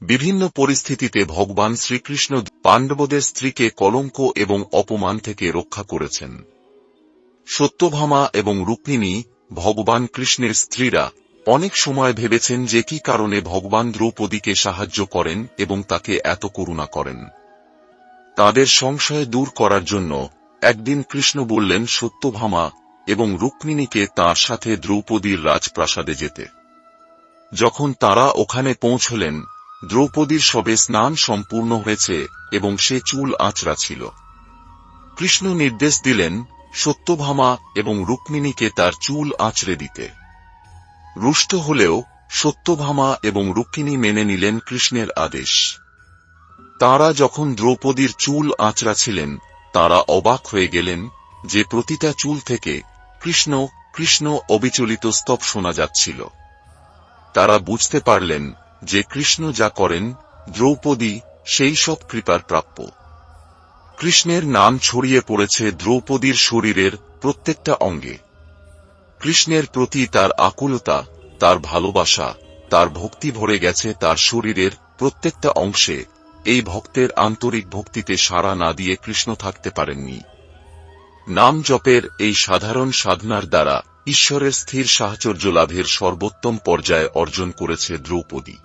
বিভিন্ন পরিস্থিতিতে ভগবান শ্রীকৃষ্ণ পাণ্ডবদের স্ত্রীকে কলঙ্ক এবং অপমান থেকে রক্ষা করেছেন। সত্যভামা এবং রুক্মিণী ভগবান কৃষ্ণের স্ত্রীরা অনেক সময় ভেবেছেন যে কি কারণে ভগবান দ্রৌপদীকে সাহায্য করেন এবং তাকে এত করুণা করেন। তাদের সংশয় দূর করার জন্য একদিন কৃষ্ণ বললেন, সত্যভামা এবং রুক্মিণীকে তার সাথে দ্রৌপদীর রাজপ্রাসাদে যেতে। যখন তারা ওখানে পৌঁছলেন দ্রৌপদীর সবে স্নান সম্পূর্ণ হয়েছে, এবং সে চুল আঁচড়া ছিল। কৃষ্ণ নির্দেশ দিলেন, সত্যভামা এবং রুক্মিণীকে তার চুল আঁচড়ে দিতে। রুষ্ট হলেও সত্যভামা এবং রুক্মিণী মেনে নিলেন কৃষ্ণের আদেশ। তারা যখন দ্রৌপদীর চুল আঁচড়া ছিলেন, তারা অবাক হয়ে গেলেন যে প্রতিটা চুল থেকে কৃষ্ণ কৃষ্ণ অবিচলিত স্তব শোনা যাচ্ছিল। তারা বুঝতে পারলেন যে কৃষ্ণ যা করেন, দ্রৌপদী সেই সব কৃপার প্রাপ্য। কৃষ্ণের নাম ছড়িয়ে পড়েছে দ্রৌপদীর শরীরের প্রত্যেকটা অঙ্গে। কৃষ্ণের প্রতি তার আকুলতা, তার ভালোবাসা, তার ভক্তি ভরে গেছে তার শরীরের প্রত্যেকটা অংশে। এই ভক্তের আন্তরিক ভক্তিতে সাড়া না দিয়ে কৃষ্ণ থাকতে পারেননি। নাম জপের এই সাধারণ সাধনার দ্বারা ঈশ্বরের স্থির সাহচর্য লাভের সর্বোত্তম পর্যায়ে অর্জন করেছে দ্রৌপদী।